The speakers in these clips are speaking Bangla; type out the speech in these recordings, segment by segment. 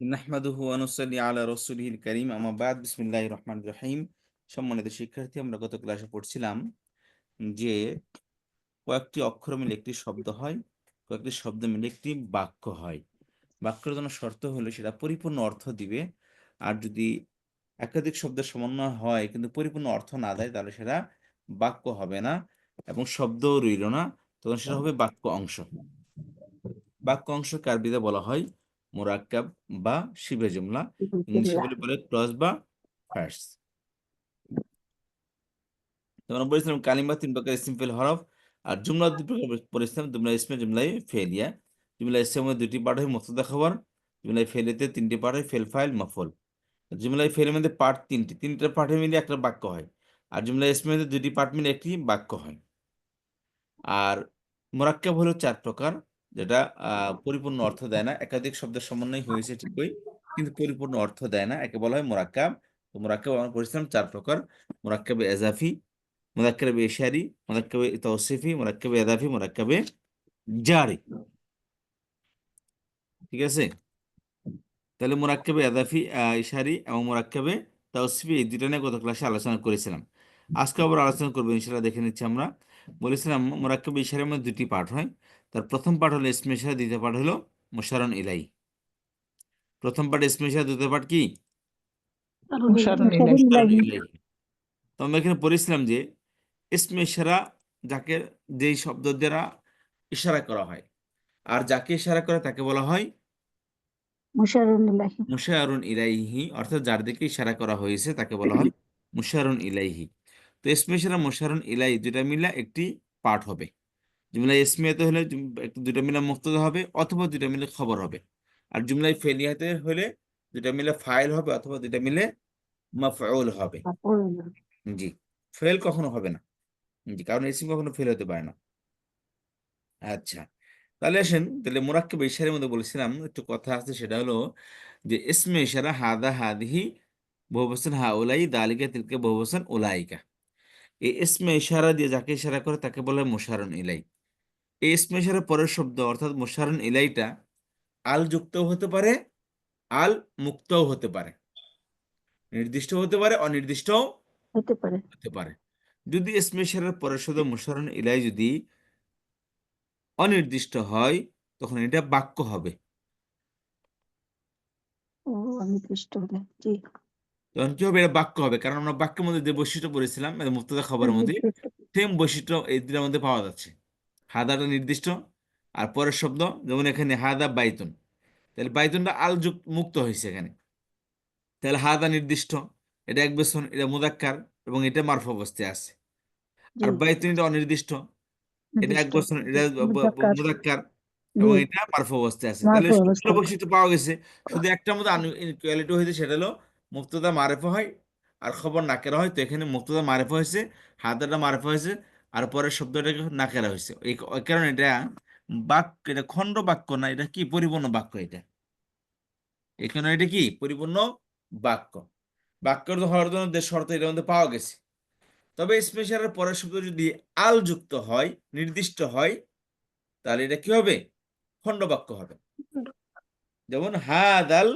নাহমাদুহু আনুসাল্লি আলা রসুলিহিল করিম। আমা বাদ, বিসমিল্লাহির রহমানির রহিম। সম্মানিত শিক্ষার্থী, আমরা গত ক্লাসে পড়ছিলাম যে কয়েকটি অক্ষর মিলে একটি শব্দ হয়, কয়েকটি শব্দ মিলে একটি বাক্য হয়। বাক্যের জন্য শর্ত হলে সেটা পরিপূর্ণ অর্থ দিবে। আর যদি একাধিক শব্দের সমন্বয় হয় কিন্তু পরিপূর্ণ অর্থ না দেয়, তাহলে সেটা বাক্য হবে না এবং শব্দও রইল না। তখন সেটা হবে বাক্য অংশ। বাক্য অংশকে আরবিতে বলা হয়? মোরাক্কাব বা শিবে জুমলা ইংলিশে বলে বলে ক্লজ বা ফ্যাটস তোমরা বলেছিলাম কালিমা তিন প্রকার সিম্পল হরফ আর জুমলা দুই প্রকার বলেছিলাম জুমলা ইসমে জুমলাই ফেলিয়া। জুমলা ইসলামের দুটি পার্ট হয় মুক্তদা খবর জুমলাই ফেলিতে তিনটি পার্ট হয় ফেল ফাইল মফল। জুমলাই ফেলের মধ্যে পার্ট তিনটি তিনটা পার্টে মিলে একটা বাক্য হয় আর জুমলা ইসমের মধ্যে দুটি পার্ট মিলে একটি বাক্য হয়। আর মোরাক্কাব হলো চার প্রকার যেটা পরিপূর্ণ অর্থ দেয় না। একাধিক শব্দের সমন্বয় হয়েছে ঠিকই, কিন্তু পরিপূর্ণ অর্থ দেয় না। একে বলা হয় মোরাক্কাব। তো মোরাক্কাব আমরা পড়েছিলাম চার প্রকার। মোরাক্কাবে এজাফি, মোরাক্কাবে এশারি, মোরাক্কাবে তৌসিফি মোরাক্কাবে এজাফি মোরাক্কাবে জারি। ঠিক আছে? তাহলে মোরাক্কাবে এজাফি ইশারি এবং মোরাক্কাবে তৌসিফি এই দুটো নিয়ে গত ক্লাসে আলোচনা করেছিলাম। আজকে আবার আলোচনা করব ইনশাল্লাহ দেখে নিচ্ছি আমরা। বলেছিলাম মোরাক্কাবে ইশারের মধ্যে দুটি পার্ট হয়। তার প্রথম পাঠ হলো ইসমেশা দ্বিতীয় পাঠ হলো মোশারন ইলাই। প্রথম পার্ট ইসমেশা দ্বিতীয় পাঠ কি? তো আমরা এখানে পড়েছিলাম যে ইসমে ইশারা যাকে যেই শব্দ দ্বারা ইশারা করা হয়। আর যাকে ইশারা করে তাকে বলা হয় মুশারুন ইলাইহি। অর্থাৎ যার দিকে ইশারা করা হয়েছে তাকে বলা হয় মুশারুন ইলাইহি। তো ইসমে ইশারা মুশারুন ইলাই দুটা মিলা একটি পাঠ হবে। জুমলা ইসমিয়াতে হলে দুটা মিলে মুক্তদা হবে অথবা দুটা মিলে খবর হবে। আর জুমলাই ফেলিয়াতে হলে দুটা মিলে ফাইল হবে অথবা দুটা মিলে মাফউল হবে। জি ফেল কখনো হবে না। জি কারণ ইসিম কখনো ফেল হতে পারে না। আচ্ছা তাহলে আসেন তাহলে মোরাক্কেব ইশারের মধ্যে বলেছিলাম একটু কথা আছে সেটা হলো যে ইসমে ইশারা হাদা হাদিহি বহুবসন হাউলাই দালিকা তিলকে বহুবসন উলাইকা। এই ইসমে ইশারা দিয়ে যাকে ইশারা করে তাকে বলে মুশারন ইলাই এই ইসমে পরের শব্দ অর্থাৎ মোশারন ইলাইটা আল যুক্তও হতে পারে আল মুক্তও হতে পারে। নির্দিষ্ট হতে পারে অনির্দিষ্ট হতে পারে। হতে পারে। যদি ইসমেশারের পরের শব্দ মোশারন ইলাই যদি অনির্দিষ্ট হয় তখন এটা বাক্য হবে। ও অনির্দিষ্ট হবে জি। তখন কি হবে? এটা বাক্য হবে। কারণ আমরা বাক্যের মধ্যে যে বৈশিষ্ট্য পড়েছিলাম মুক্তদা খবরের মধ্যে সেম বৈশিষ্ট্য এই দুটার মধ্যে পাওয়া যাচ্ছে। হাদাটা নির্দিষ্ট আর পরের শব্দ যেমন এখানে হাদা বাইতুন। তাহলে বাইতুনটা আল মুক্ত হয়েছে এখানে। তাহলে হাদা নির্দিষ্ট এটা এক বেসন এটা মুদাক্কার এবং এটা মারফ অবস্থায় আছে। আর বাইতুন এটা অনির্দিষ্ট এটা এক বছর এটা মুদাক্কার। এবং এটা মারফ অবস্থায় আছে। তাহলে সবগুলো বৈশিষ্ট্য পাওয়া গেছে। শুধু একটা মধ্যে আনইকুয়ালিটি হয়েছে সেটা হলো মুক্তদা মারেফা হয় আর খবর নাকেরা হয়। তো এখানে মুক্তদা মারেফা হয়েছে হাদাটা মারেফা হয়েছে। আর পরের শব্দটাকে নাকেরা হয়েছে এই কারণে এটা বাক্য এটা খণ্ড বাক্য না এটা কি পরিপূর্ণ বাক্য এটা? এখানে এটা কি? পরিপূর্ণ বাক্য। বাক্য হওয়ার জন্য শর্ত এটার মধ্যে পাওয়া গেছে। তবে স্পেশালের পরের শব্দ যদি আল যুক্ত হয় নির্দিষ্ট হয় তাহলে এটা কি হবে? খণ্ড বাক্য হবে। যেমন হাদাল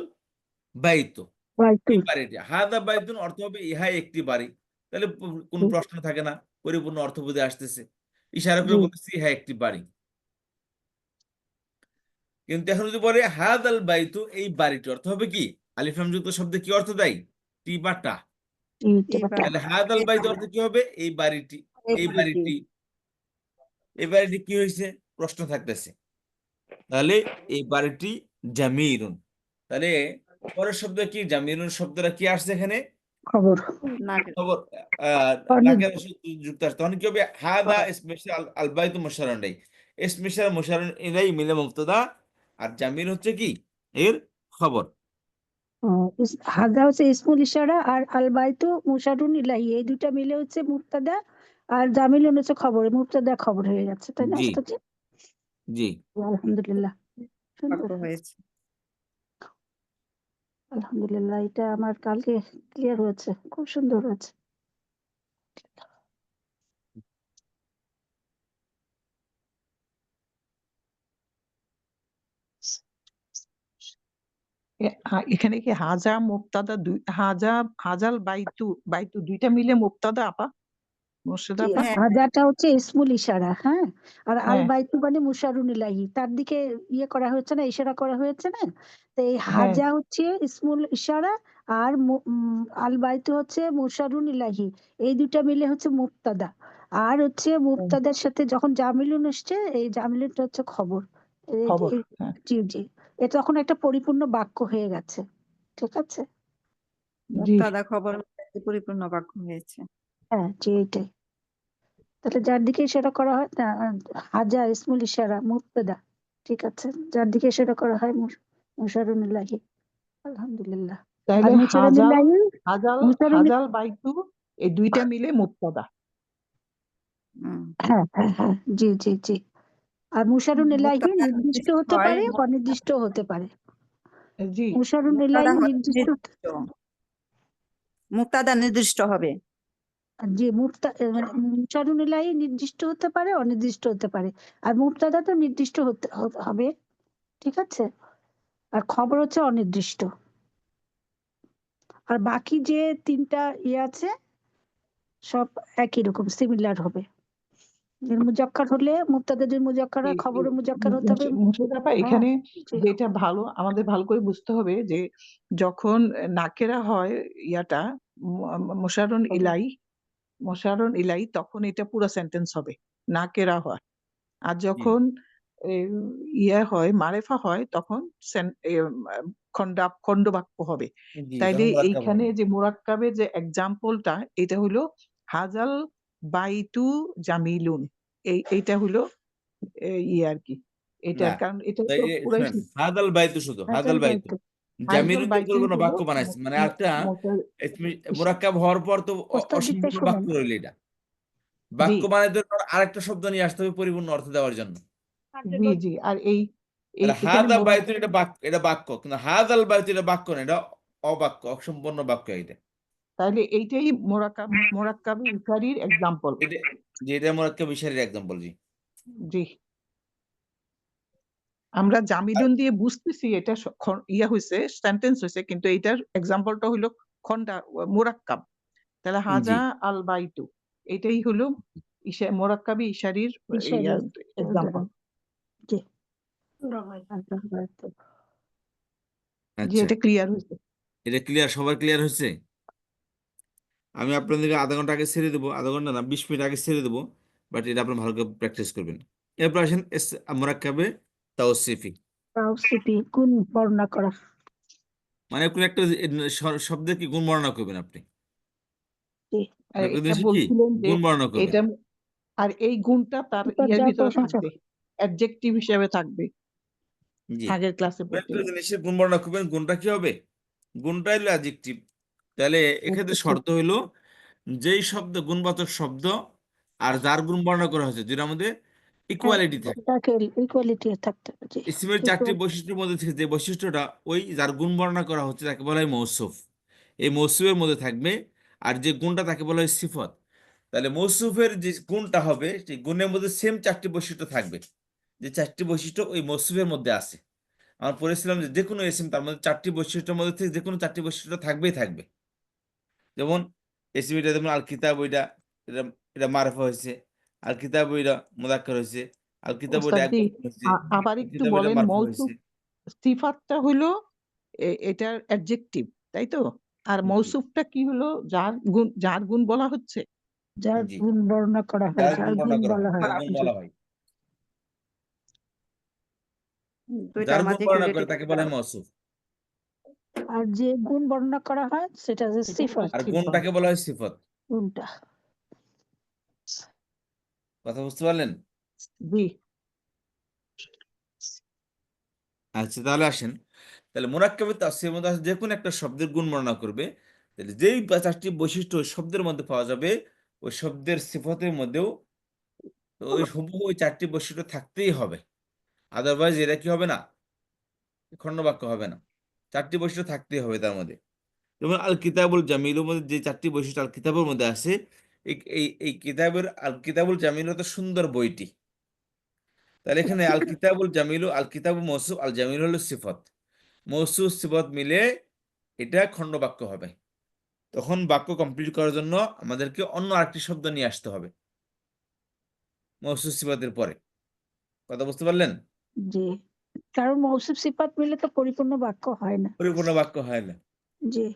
বাইত। বাড়িটি হাদা বাইতুন অর্থ হবে ইহাই একটি বাড়ি। তাহলে কোন প্রশ্ন থাকে না পরিপূর্ণ অর্থ বুঝে আসতেছে। ইশারা করে বলতেছি হ্যাঁ একটি বাড়ি। কিন্তু এখন যদি বলে হাদ আল বাইতু এই বাড়িটি অর্থ হবে কি? আলিফলাম যুক্ত শব্দে কি অর্থ দেয়? টি বা টা তাহলে হাদ আল বাইতু অর্থ কি হবে? এই বাড়িটি এই বাড়িটি। এই বাড়িটি কি হয়েছে? প্রশ্ন থাকতেছে। তাহলে এই বাড়িটি জামিরুন। তাহলে পরের শব্দ কি? জামিরুন শব্দটা কি আসছে এখানে? খবর। যুক্ত হবে হাদা স্পেশাল আলবাইতু মুশারন নাই। স্পেশাল মুশারন ইলাই মিলে মুক্তদা আর জামির হচ্ছে কি? এর খবর। হাদা হচ্ছে ইসমুল ইশারা আর আল বাইতু মুশারুন ইলাহি। এই দুটা মিলে হচ্ছে মুক্তাদা আর জামিল হচ্ছে খবর। মুক্তাদা খবর হয়ে যাচ্ছে তাই না জি। জি। আলহামদুলিল্লাহ। সুন্দর হয়েছে। আলহামদুলিল্লাহ, এটা আমার কালকে ক্লিয়ার হয়েছে, খুব সুন্দর হয়েছে। এখানে কি হাজা, মুক্তাদা দুই, হাজা, হাজাল, বাইতু বাইতু, দুইটা মিলে মুক্তাদা, আপা? মুর্শিদা হ্যাঁ। হাজাটা হচ্ছে ইসমুল ইশারা হ্যাঁ? আর আল হ্যাঁ। বাইতু মানে মুশারুন ইলাহি তার দিকে ইয়ে করা হয়েছে না ইশারা করা হয়েছে না? তো এই হ্যাঁ। হাজা হচ্ছে ইসমুল ইশারা আর আল বাইতু হচ্ছে মুশারুন ইলাহি এই দুটা মিলে হচ্ছে মুক্তাদা আর হচ্ছে মুক্তাদার সাথে যখন জামিলুন এসছে এই জামিলুনটা হচ্ছে খবর। খবর হ্যাঁ। জি জি। এটা তখন একটা পরিপূর্ণ বাক্য হয়ে গেছে ঠিক আছে? মুক্তাদা খবর পরিপূর্ণ বাক্য হয়েছে। হ্যাঁ জি এইটাই তাহলে যার দিকে ইশারা করা হয় না হাজা ইসমুল ইশারা মুক্তাদা ঠিক আছে? যার দিকে ইশারা করা হয় মুশ- মুশারুনিল্লাহি আলহামদুলিল্লাহ। আর তাহলে হাজাল মুশারুনিল্লাহি হাজাল মুশারুন হাজাল বাইতু এই দুইটা মিলে মুক্তাদা হুম। হ্যাঁ হ্যাঁ হ্যাঁ জি জি জি। আর মুশারুনিল্লাহি নির্দিষ্ট হতে হয়, পারে অনির্দিষ্ট হতে পারে। জি। মুশারুনিল্লাহি নির্দিষ্ট নির্দিষ্ট। মুক্তাদা নির্দিষ্ট হবে। জি মুক্তা মানে মুশারুনিল্লাহি নির্দিষ্ট হতে পারে অনির্দিষ্ট হতে পারে। আর মুক্তাদা তো নির্দিষ্ট হতে হবে। ঠিক আছে? আর খবর হচ্ছে অনির্দিষ্ট। আর বাকি যে তিনটা ইয়ে আছে সব একই রকম সিমিলার হবে। মুজাক্কার হলে মুক্তাদা যদি মুজাক্কার হয় খবর মুজাক্কার হতে হবে। মুর্শি- এখানে যেটা ভালো আমাদের ভালো করে বুঝতে হবে যে যখন নাকেরা হয় ইয়াটা মোশারুন ইলাই মোশারুন ইলাই তখন এটা পুরো সেন্টেন্স হবে নাকেরা হয়। আর যখন ইয়ে হয় মারেফা হয় তখন এ, খন্ড বাক্য হবে। তাইলে এইখানে যে মোরাক্কাবের যে এক্সাম্পলটা এটা হলো হাজাল বাইতু জামিলুন। এই এইটা হলো ইয়ে আর কি। এটা কারণ এটা হাদাল বাইতু শুধু হাজাল বাইতু। তো কোনো বাক্য বানাইছে মানে একটা মুরাক্কাব হওয়ার পর তো অসম্পূর্ণ বাক্য রইল এটা বাক্য বানাইতে আরেকটা শব্দ নিয়ে আসতে হবে পরিপূর্ণ অর্থ দেওয়ার জন্য জি জি আর এই হাদা বাইতুন এটা বাক্য এটা বাক্য কিন্তু হাদাল বাইতু এটা বাক্য না এটা অবাক্য অসম্পূর্ণ বাক্য এটা তাহলে এইটাই মোরাক্কাব মোরাক্কাব ইফারির এক্সাম্পল এটা যে এটা মুরাক্কাব ইশারির এক্সাম্পল জি জি আমরা জামিলুন দিয়ে বুঝতেছি এটা ইয়া হয়েছে সেন্টেন্স হয়েছে কিন্তু এইটার এক্সাম্পলটা হইল খন্ডা মোরাক্কাব। তাহলে হাজা আল বাইতু এটাই হলো ইশা মোরাক্কাবি ইশারির ইশারি, এক্সাম্পল আচ্ছা। এটা ক্লিয়ার হয়েছে এটা ক্লিয়ার সবার ক্লিয়ার হয়েছে আমি আপনাদেরকে আধা ঘণ্টা আগে ছেড়ে দেবো আধা ঘণ্টা না বিশ মিনিট আগে ছেড়ে দেবো বাট এটা আপনার ভালো করে প্র্যাকটিস করবেন। এরপর আসেন মোরাক্কাবে তাওসিফি তাওসিফি গুণ বর্ণনা করা। মানে কোনো একটা শব্দের কি গুণ বর্ণনা করবেন আপনি? যে গুণ বর্ণনা করবেন। আর এই গুণটা তার ইয়ার ভিতরে থাকবে। অ্যাডজেক্টিভ হিসেবে থাকবে। আগের ক্লাসে একটা জিনিসের গুণ বর্ণনা করবেন গুণটা কি হবে? গুণটা হলো অ্যাডজেক্টিভ তাহলে এক্ষেত্রে শর্ত হলো যেই শব্দ গুণবাচক শব্দ আর যার গুণ বর্ণনা করা হয়েছে যেটা আমাদের ইকুয়ালিটি থাকে। তাকে ইকুয়ালিটি থাকতে হবে জি। ইসমের চারটি বৈশিষ্ট্যের মধ্যে থেকে যে বৈশিষ্ট্যটা ওই যার গুণ বর্ণনা করা হচ্ছে তাকে বলা হয় মৌসুফ। এই মৌসুফের মধ্যে থাকবে আর যে গুণটা তাকে বলা হয় সিফত। তাহলে মৌসুফের যে গুণটা হবে সেই গুণের মধ্যে সেম চারটি বৈশিষ্ট্য থাকবে। যে চারটি বৈশিষ্ট্য ওই মৌসুফের মধ্যে আছে। আমরা পড়েছিলাম যে যে কোনো এসিম তার মধ্যে চারটি বৈশিষ্ট্যের মধ্যে থেকে যে কোনো চারটি বৈশিষ্ট্য থাকবেই থাকবে। যেমন এসিম এটা যেমন আল কিতাব ওইটা এটা এটা মারফা হয়েছে। আল কিতাব ওইটা মুদাক্কার হয়েছে আল কিতাব ওইটা ওস্তাদ জি, আ- আবার একটু বলেন মৌসুফ সিফাতটা হলো এ- এটার অ্যাডজেক্টিভ তাই তো? আর জি। মৌসুফটা কি হলো? যার গুণ যার গুণ বলা হচ্ছে। যার জি। গুণ বর্ণনা করা হয় যার গুণ বলা হয় যার গুণ বলা হয়। দুইটার মাঝে একটু করে তাকে বলা হয় মৌসুফ আর যে গুণ বর্ণনা করা হয় সেটা যে সিফত। আর গুণটাকে বলা হয় সিফত। গুণটা। কথা বুঝতে পারলেন? জি। আচ্ছা তাহলে আসেন। তাহলে মোরাক্কাবে তাসির মধ্যে যে কোনো একটা শব্দের গুণ বর্ণনা করবে। তাহলে যেই চারটি বৈশিষ্ট্য ওই শব্দের মধ্যে পাওয়া যাবে ওই শব্দের সিফতের মধ্যেও ওই হুবহু ওই চারটি বৈশিষ্ট্য থাকতেই হবে। আদারওয়াইজ এটা কি হবে না? খণ্ডবাক্য হবে না। চারটি বৈশিষ্ট্য থাকতেই হবে তার মধ্যে। যেমন আল কিতাবুল জামিলুর মধ্যে যে চারটি বৈশিষ্ট্য আল কিতাবের মধ্যে আছে এই এই কিতাবের আল কিতাবুল জামিল তো সুন্দর বইটি। তাহলে এখানে আল কিতাবুল জামিলু আল কিতাবুল মৌসুফ আল জামিল হলো সিফত। মৌসুফ সিফত মিলে এটা খণ্ড বাক্য হবে। তখন বাক্য কমপ্লিট করার জন্য আমাদেরকে অন্য আরেকটি শব্দ নিয়ে আসতে হবে। মৌসুফ সিফাতের পরে। কথা বুঝতে পারলেন? জি। কারণ মৌসুফ সিফাত মিলে তো পরিপূর্ণ বাক্য হয় না। পরিপূর্ণ বাক্য হয় না। জি।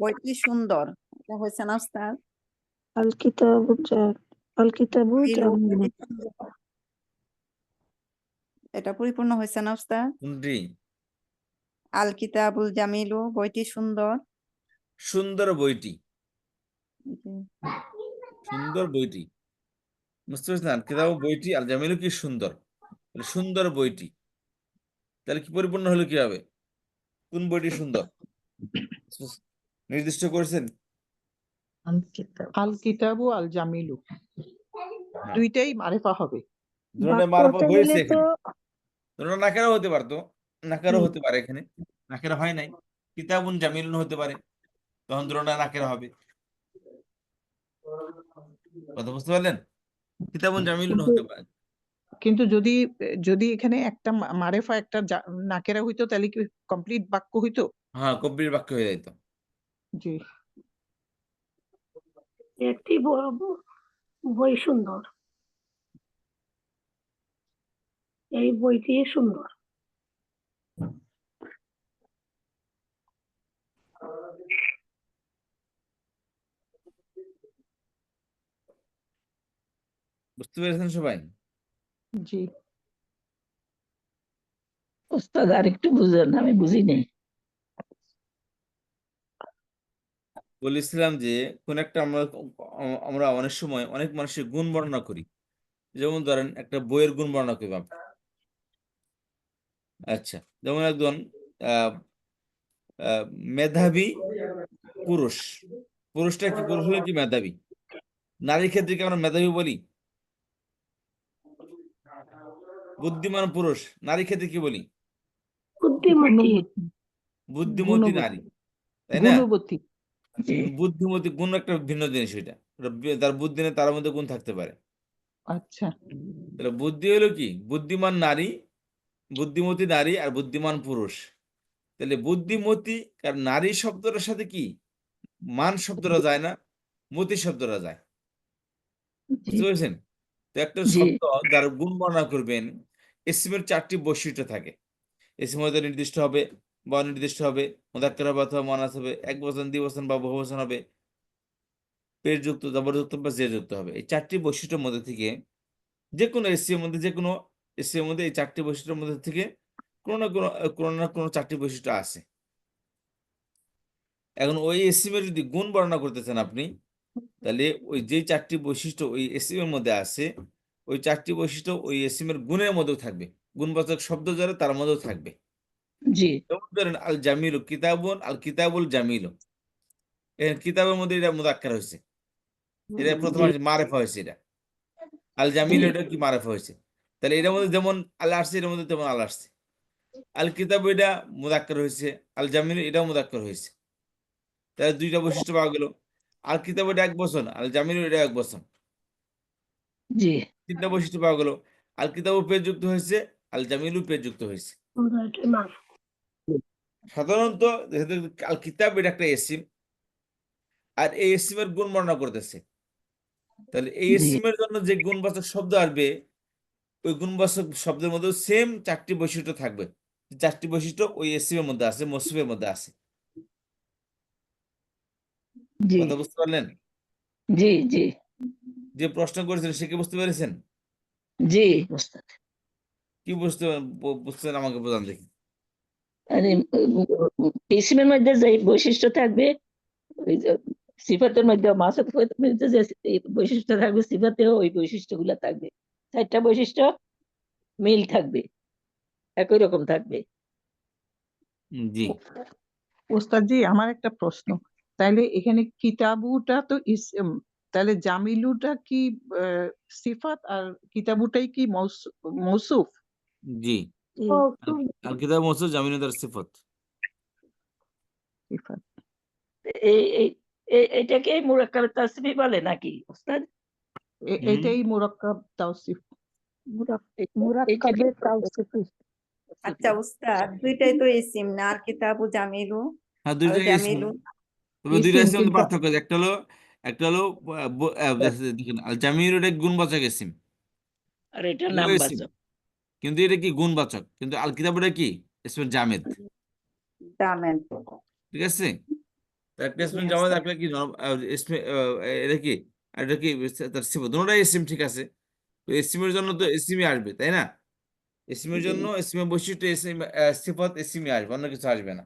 বইটি সুন্দর। হয়েছে না উস্তাদ আল কিতাবু জা- আল কিতাবু এটা পরিপূর্ণ হয়েছে না উস্তাদ আল কিতাবুল জামিলু বইটি সুন্দর সুন্দর বইটি। সুন্দর বইটি বুঝতে পারছেন কিতাব বইটি আল জামিলু কি সুন্দর সুন্দর বইটি তাহলে কি পরিপূর্ণ হলো কি হবে কোন বইটি সুন্দর নির্দিষ্ট করেছেন আল কিতাবু আল জামিলু। দুইটাই মারেফা হবে। দুটোটা হতে হয়েছে দুটোটা নাকেরও হতে পারতো নাকেরও হুম। হতে পারে এখানে। নাকেরা হয় নাই। কিতাবুন জামিলুন হতে পারে। তখন দুটোটা নাকেরা হবে। কথা বুঝতে পারলেন? কিতাবুন জামিলুন হতে পারে। কিন্তু যদি যদি এখানে একটা মারেফা একটা নাকেরা হইতো তাহলে কি কমপ্লিট বাক্য হইতো? হ্যাঁ কব্বির বাক্য হয়ে যাইতো। জি। একটি বড় ব- বই সুন্দর। এই বইটি সুন্দর। বুঝতে পেরেছেন সবাই? জি। ওস্তাদ আরেকটু বুঝেন আমি বুঝি নাই বলেছিলাম যে কোন একটা আমরা আমরা অনেক সময় অনেক মানুষের গুণ বর্ণনা করি। যেমন ধরেন একটা বইয়ের গুণ বর্ণনা করি আচ্ছা যেমন একজন মেধাবী পুরুষ। পুরুষটা কি পুরুষ হলে কি মেধাবী? নারীর ক্ষেত্রে কি আমরা মেধাবী বলি? বুদ্ধিমান পুরুষ নারীর ক্ষেত্রে কি বলি? বুদ্ধিমতী। নারী তাই না? বুদ্ধিমতী গুণ একটা ভিন্ন জিনিস বি- তার বুদ্ধি নেই তার মধ্যে গুণ থাকতে পারে। আচ্ছা। তাহলে বুদ্ধি হলো কি? বুদ্ধিমান নারী বুদ্ধিমতী নারী আর বুদ্ধিমান পুরুষ। তাহলে বুদ্ধিমতী কারণ নারী শব্দটার সাথে কি? মান শব্দটা যায় না মতি শব্দটা যায়। বুঝতে পেরেছেন? তো একটা শব্দ যার গুণ বর্ণনা করবেন এসিমের চারটি বৈশিষ্ট্য থাকে। এসিম হয়তো নির্দিষ্ট হবে বা অনির্দিষ্ট হবে, মুদাক্কার হবে অথবা মনাস হবে, এক বচন দ্বিবচন বা বহুবচন হবে, পেশযুক্ত, জবরযুক্ত বা জেরযুক্ত হবে। এই চারটি বৈশিষ্ট্যের মধ্যে থেকে যে কোনো এসির মধ্যে যে কোনো এসির মধ্যে এই চারটি বৈশিষ্ট্যের মধ্যে থেকে কোনো না কোনো কোনো না কোনো চারটি বৈশিষ্ট্য আছে। এখন ওই এসিমের যদি গুণ বর্ণনা করতেছেন আপনি, তাহলে ওই যে চারটি বৈশিষ্ট্য ওই এসিমের মধ্যে আছে, ওই চারটি বৈশিষ্ট্য ওই এসিমের গুণের মধ্যেও থাকবে। গুণবাচক শব্দ যারা, তার মধ্যেও থাকবে। জি। যেমন ধরেন আল জামিলু কিতাবুন আল কিতাবুল জামিলু। কিতাবের মধ্যে এটা মুদাক্কার হয়েছে এটা প্রথম মারেফা হয়েছে এটা। আল জামিল এটা কি মারেফা হয়েছে তাহলে এটার মধ্যে যেমন আল আসছে এটার মধ্যে তেমন আল আসছে আল কিতাব এটা মুদাক্কার হয়েছে আল জামিল এটাও মুদাক্কার হয়েছে তাহলে দুইটা বৈশিষ্ট্য পাওয়া গেল। আল কিতাব এটা এক বছর আল জামিল এটা এক বছর। জি। তিনটা বৈশিষ্ট্য পাওয়া গেল। আল কিতাবও পেজ যুক্ত হয়েছে আল জামিলও পেজ যুক্ত হয়েছে সাধারণত যেহেতু আল কিতাব এটা একটা এসিম আর এই এসিমের গুণ বর্ণনা করতেছে। তাহলে এই। এসিমের জন্য যে গুণবাচক শব্দ আসবে ওই গুণবাচক শব্দের মধ্যে সেম চারটি বৈশিষ্ট্য থাকবে। চারটি বৈশিষ্ট্য ওই এসিমের মধ্যে আছে মসুফের মধ্যে আছে। কথা বুঝতে পারলেন? জি জি। যে প্রশ্ন করেছেন সে কি বুঝতে পেরেছেন? জি কি বুঝতে বু- বুঝতেন আমাকে বোঝান দেখি। আরে ইসমের মধ্যে যে বৈশিষ্ট্য থাকবে ওই সিফাতের মধ্যে মাসুদ মধ্যে যে বৈশিষ্ট্য থাকবে সিফাতেও ওই বৈশিষ্ট্যগুলো থাকবে। চারটা বৈশিষ্ট্য মিল থাকবে একই রকম থাকবে। জি। ওস্তাদ জি আমার একটা প্রশ্ন। তাহলে এখানে কিতাবুটা তো তাহলে জামিলুটা কি আহ, সিফাত আর কিতাবুটাই কি মৌস- মৌসুফ? জি। আল- কিতাব মসুদ জামিন তার সিফত। সিফাত। এই এই এই- এটাকে মুরাক্কাব তাসবি বলে নাকি ওস্তাদ? এটাই মুরাক্কাব তাওসিফ। মুরাক্কাবে। তাওসিফি। আচ্ছা উস্তাদ দুইটাই তো ইসিম না আর কিতাবু জামিলু। হ্যাঁ দুইটাই ইসিম। তবে দুইটা ইসিম ইসিম পার্থক্য আছে। একটা হলো একটা হলো দেখেন আল গুণবাচক ইসিম। আর এটা নামবাচক কিন্তু এটা কি গুণবাচক? কিন্তু আল কিতাব কি? ইসমে জামেদ। জামেন ঠিক আছে? ইসমে জামেদ উস্তাদ কি ইসমে এটা কি? এটা কি তার সিফত দুটোটাই ইসিম ঠিক আছে। তো ইসিমের জন্য তো ইসিমই আসবে তাই না? ইসিমের জন্য ইসমের বৈশিষ্ট্য ইসিম সিফত ইসিমই আসবে অন্য কিছু আসবে না।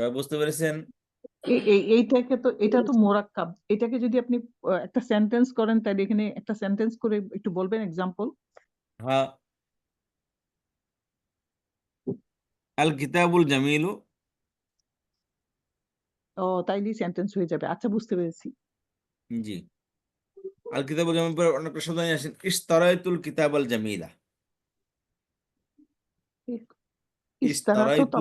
সবাই বুঝতে পেরেছেন? এই এই- এইটাকে তো এটা তো মোরাক্কাব এটাকে যদি আপনি একটা সেন্টেন্স করেন তাহলে এখানে একটা সেন্টেন্স করে একটু বলবেন এক্সাম্পল হ্যাঁ। আল কিতাবুল জামিলু। ও সেন্টেন্স হয়ে যাবে। আচ্ছা বুঝতে পেরেছি। জি। আল কিতাবুল জামিল পরে অনেকটা শব্দ নিয়ে আসেন। ইস্তারাইতুল কিতাবাল জামিলা। ইস্তারাইতু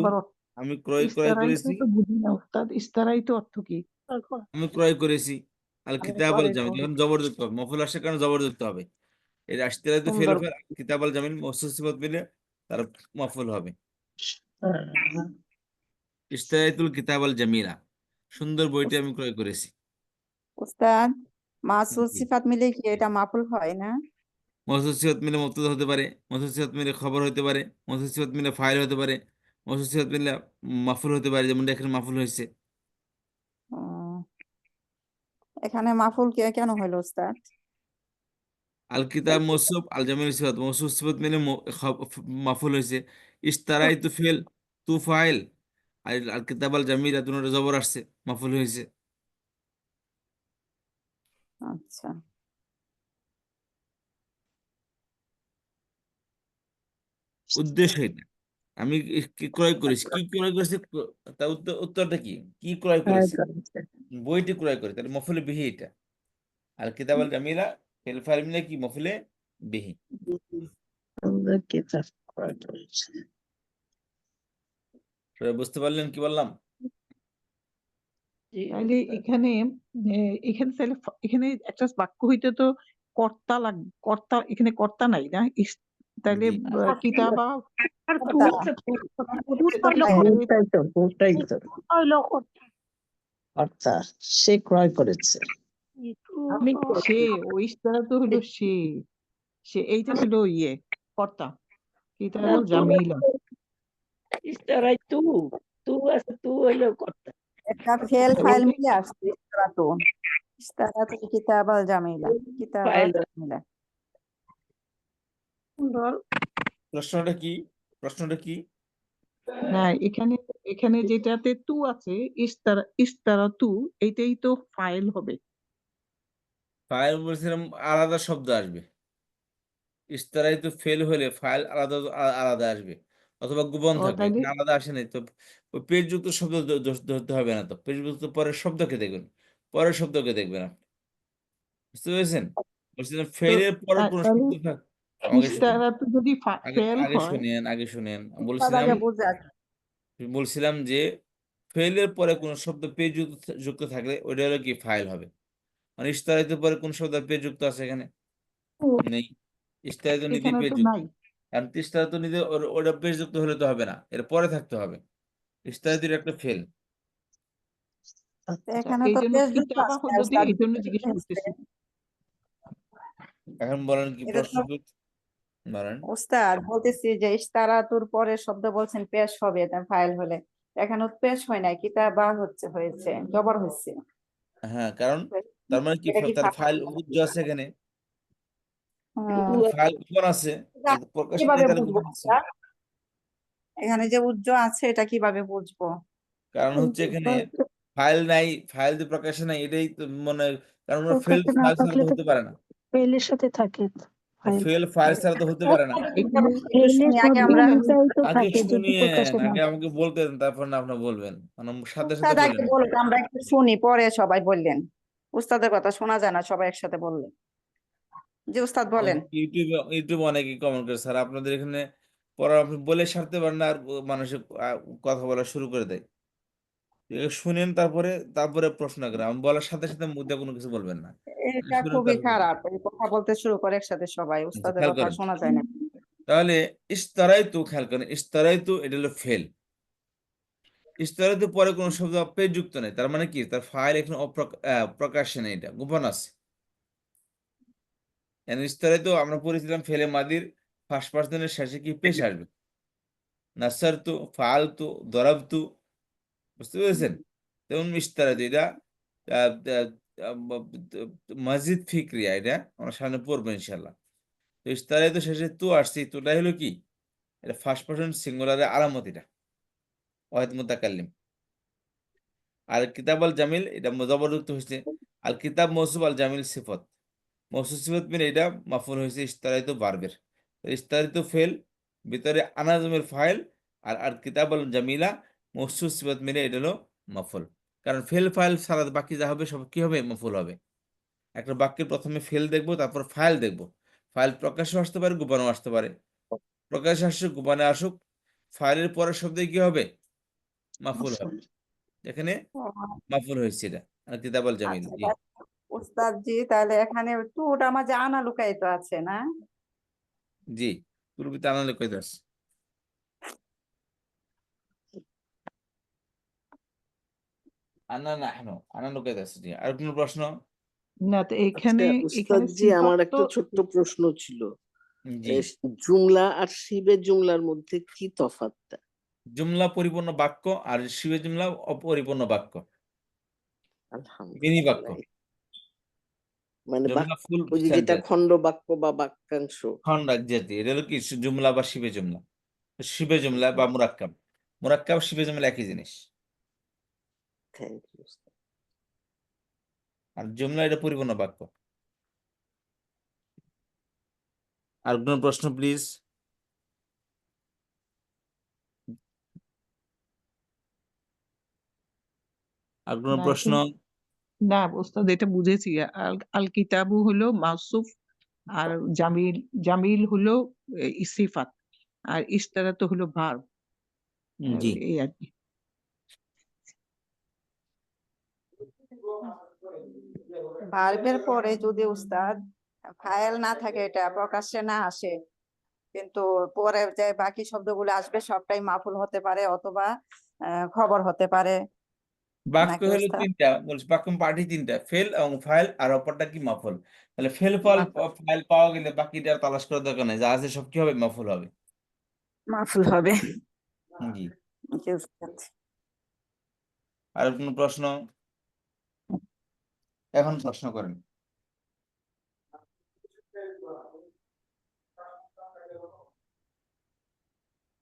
আমি ক্রয় ক্রয় করেছি। বুঝি না উস্তাদ ইস্তারাই তো অর্থ কি? আমি ক্রয় করেছি। আল পরে জামিল করি। এখন জবরদস্ত হবে মফুল আসার কারণে জবরদস্ত হবে? এটা ইস্তারাইতু ফেল সুন্দর ফেল কিতাবাল জামিল মৌসুফ সিফাত মিলে তার মফুল হবে। ইস্তারাইতুল কিতাবাল জামিলা সুন্দর বইটি আমি ক্রয় করেছি। উস্তাদ মাসুদ জি। সিফাত মিলে কি এটা মাফুল হয় না? সিফাত মিলে মুবতাদা হতে পারে সিফাত মিলে খবর হতে পারে সিফাত মিলে ফাইল হতে পারে সিফাত মিলে মাফুল হতে পারে যেমন এখানে মাফুল হয়েছে এখানে মাফুল কে কেন হইল উস্তাদ আল কিতাব মৌসুফ আল জামিল সিফাত মৌসুফ সিফাত মিলে ম- খ- ফ- মাফুল হয়েছে ইস্তারাই তু ফেল তু ফাইল আর আল কিতাব আল জামিলা দুটো জবর আসছে মাফুল হয়েছে আচ্ছা। উদ্দেশ্য এটা আমি কি- ক্রয় করেছি? কি ক্রয় করেছি? উত্তর উত্তরটা কি? কি ক্রয় করেছি? বইটি ক্রয় করে তাহলে মফুলে বিহি এটা। আল কিতাব আল জামিলা ফেল ফাইল মিলে কি মফুলে বিহি? বুঝতে পারলেন কি বললাম? এখানে এখানে তাহলে এখানে একটা বাক্য হইতে তো কর্তা লাগ কর্তা এখানে কর্তা নাই না? তাহলে। ভূত হইল হ্যাঁ। তো তো। অর্থাৎ সে ক্রয় করেছে। আমি সে ওই ইস্তারা তো হলো সে। সে এইটা হলো ইয়ে কর্তা। কিতাবুল জামিলা। ইস্তারাই তু তু আছে তু হইল কর্তা। একটা ফেল তো ফাইল ওইটা- মিলে আসছে ইস্তারাতু ইস্তারাতু কিতাব আল জামিলা কিতাব আল জামিলা। সুন্দর। প্রশ্নটা কি? প্রশ্নটা কি? না এখানে এখানে যেটাতে তু আছে ইস্তারা ইস্তারা তু এইটাই তো ফাইল হবে। ফাইল বলছিলাম আলাদা শব্দ আসবে। ইস্তারাই তো ফেল হলে ফাইল আলাদা আলাদা আসবে। অথবা গোপন থাকবে আলাদা আসে নাই তো ওই পেজযুক্ত শব্দ ধরতে হবে না তো। পেজযুক্ত পরের শব্দকে দেখবেন পরের শব্দকে দেখবেন আপনি। বুঝতে পেরেছেন? বলছিলাম ফেলের পরে কোন শব্দ থাক আমাকে শুনেন ইস্তারা তু যদি ফেল আগে শুনেন আগে শুনেন। বলছিলাম বলছিলাম যে ফেলের পরে কোন শব্দ পেজ যুক্ত থাকলে ওইটা হলো কি ফাইল হবে। মানে ইস্তারিত পরে কোন শব্দ পেজ যুক্ত আছে এখানে? নেই। ইস্তারিত যুক্ত। কারণ ইস্তারিত নিজে ওটা পেজ যুক্ত হলে তো হবে না। এর পরে থাকতে হবে। ইস্তারিতের একটা ফেল আচ্ছা, এখন বলেন কি প্রশ্ন কি? বলতেছি যে ইস্তারাতুর পরে শব্দ বলছেন পেশ হবে ফাইল হলে। এখানে পেশ হয় নাই কিতাবা হচ্ছে হয়েছে জবর হয়েছে। হ্যাঁ কারণ তার মানে কি তার ফাইল? উজ্জ আছে এখানে। ফাইল গোপন আছে? এখানে যে উজ্জ আছে এটা কীভাবে বুঝব? কারণ হচ্ছে এখানে ফাইল নাই ফাইল যে প্রকাশে নাই এটাই তো মনে হয় কারণ ফেল ফাইল হতে পারে না। ফেলের সাথে থাকে। ফেল ফাইল ছাড়া তো হতে পারে না। এখানে ফেলের শুনি, আগে আমরা- আগে শুনিয়ে আগে আমাকে বলতে দেন তারপর না আপনি বলবেন মানে সাথে সাথে আগে বলেন আমরা একটু শুনি পরে সবাই বললেন। উস্তাদের কথা শোনা যায় না সবাই একসাথে বললেন জি উস্তাদ বলেন। ইউটিউবে ইউটিউবে অনেকে কমেন্ট করে স্যার আপনাদের এখানে পড়া আপনি বলে সারতে পারেন না আর মানুষে কথা বলা শুরু করে দেয়। শুনেন তারপরে তারপরে প্রশ্ন করেন। আমি বলার সাথে সাথে মুদ্রা কোনো কিছু বলবেন না। এটা খুবই খারাপ। কথা বলতে শুরু করে একসাথে সবাই। উস্তাদের খেয়াল কথা। শোনা যায় না। তাহলে ইস্তারাইতু খেয়াল করেন ইস্তারাইতু এটা হলো ফেল ইস্তারাইতু পরে কোনো শব্দ যুক্ত নেই। তার মানে কি? তার ফাইল এখানে প্রকাশ্যে নেই এটা গোপন আছে। ইস্তারাইতু আমরা পড়েছিলাম ফেলে মাদির ফার্স্ট পার্সনের শেষে কি পেশ আসবে? নাসারতু ফালতু দরাবতু বুঝতে পেরেছেন? তেমন ইস্তারাইতু এটা মসজিদ ফিক্রিয়া এটা সামনে পড়ব ইনশাল্লাহ তো ইস্তারাইতু শেষে তু আসছি তুটাই হলো কি? এটা ফার্স্ট পার্সন সিঙ্গুলারের আলামত এটা। আর কিতাব আল জামিল, এটা হয়েছে। আর কিতাব মৌসুফ আল জামিল সিফত। মৌসুফ সিফত মিলে এটা মাফুল হয়েছে ইস্তারিত বারবের ইস্তারিত ফেল, ভিতরে আনাজমের ফাইল, আর আর কিতাব আল জামিলা মৌসুফ সিফত মিলে এটা হলো মাফুল। কারণ ফেল ফাইল ছাড়া বাকি যা হবে সব কি হবে? মাফুল হবে। একটা বাক্যের প্রথমে ফেল দেখব তারপর ফাইল দেখব। ফাইল প্রকাশ্যে আসতে পারে গোপনেও আসতে পারে। প্রকাশ্যে আসুক গোপনে আসুক ফাইলের পরের শব্দে কি হবে? মাফুল হবে। এখানে মাফুল হয়েছে এটা। আর কিতাব আল জামিল আচ্ছা, উস্তাদ জি তাহলে এখানে টুটা মাঝে আনা লুকায়িত আছে না? জি পূর্বিতে আনা না হেন আনা লোকে দাস জি আর কোনো প্রশ্ন? না তো এখানে আচ্ছা জি আমার একটা ছোট্ট প্রশ্ন ছিল। জুমলা আর শিবে জুমলার মধ্যে কি জুমলা পরিপূর্ণ বাক্য আর শিবে জুমলা অপরিপূর্ণ বাক্য। মিনি বাক্য মানে ফুল যেটা খণ্ড বাক্য বা বাক্যাংশ। খন্ড জাতি এটা হলো কি? জুমলা বা শিবে জুমলা। শিবে জুমলা বা মুরাক্কাব। মুরাক্কাব শিবে জুমলা একই জিনিস। থ্যাংক ইউ আর জুমলা এটা পরিপূর্ণ বাক্য। আর কোনো প্রশ্ন প্লিজ আর কোনো প্রশ্ন? না ওস্তাদ এটা বুঝেছি। আল আল কিতাবু হলো মাউসুফ আর জামিল জামিল হলো এ, সিফাত আর ইস্তারা তো হলো ভার্ব। জি। এই আর কি। ভার্বের পরে যদি উস্তাদ ফাইল না থাকে এটা প্রকাশ্যে না আসে। কিন্তু পরে যে বাকি শব্দগুলো আসবে সবটাই মাফুল হতে পারে অথবা খবর হতে পারে। বাক্য হলো তিনটা বলছি বাক্য পার্টি তিনটা ফেল এবং ফাইল আর অপরটা কি মাফুল? তাহলে ফেল ফল ফাইল পাওয়া গেলে বাকিটা তালাশ করার দরকার নেই যা আছে সব কি হবে? মাফুল হবে। মাফুল হবে। জি। আর কোনো প্রশ্ন? এখন প্রশ্ন করেন।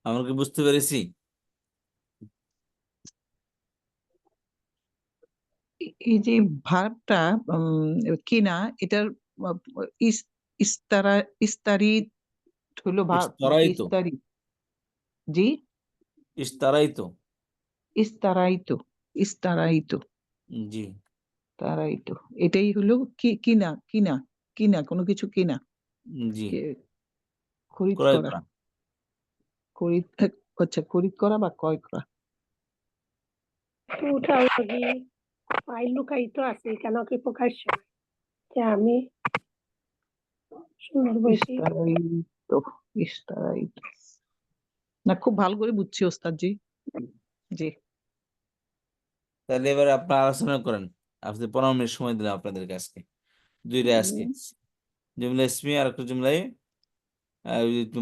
আমরা কি বুঝতে পেরেছি? এই যে ভার্বটা কিনা এটার ইস্তারা ইস্তারি হলো ভার্ব ইস্তারাইতো। জি? ইস্তারাই তো। ইস্তারাইতো ইস্তারাইতো জি। তারাইতো এটাই হলো কি কিনা কিনা কিনা কোনো কিছু কিনা। জি। খরিদ ক্রয় করা। করা। খরিদ আচ্ছা খরিদ করা বা ক্রয় করা? টুটা যদি ফাইল লুকায়িত আছে কেন কি প্রকাশ্য যে আমি? সুন্দর বলছি ইস্তারাইতো ইস্তারাইতো না খুব ভালো করে বুঝছি ওস্তাদ জি জি। তাহলে এবার আপনারা আলোচনা করেন। আপনি পনেরো মিনিট সময় দিলাম আপনাদের আজকে দুইটা আজকে। জুমলা ইসমি আর একটা জুমলাই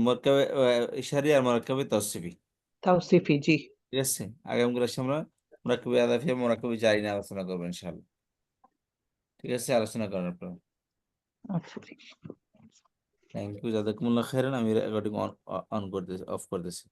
মরকাবে ইশারি আর মরকাবে তসফি তাওসিফি জি। ঠিক আছে? আগামী ক্লাসে আমরা মোরাক্কাবে আদাফি মোরাক্কাবে জারি নিয়ে আলোচনা করব ইনশাআল্লাহ। ঠিক আছে? আলোচনা আচ্ছা। ঠিক থ্যাংক ইউ জাজাকুমুল্লাহ খাইরান। আমি রেকর্ডিং অন অন করতেছি অফ করতেছি।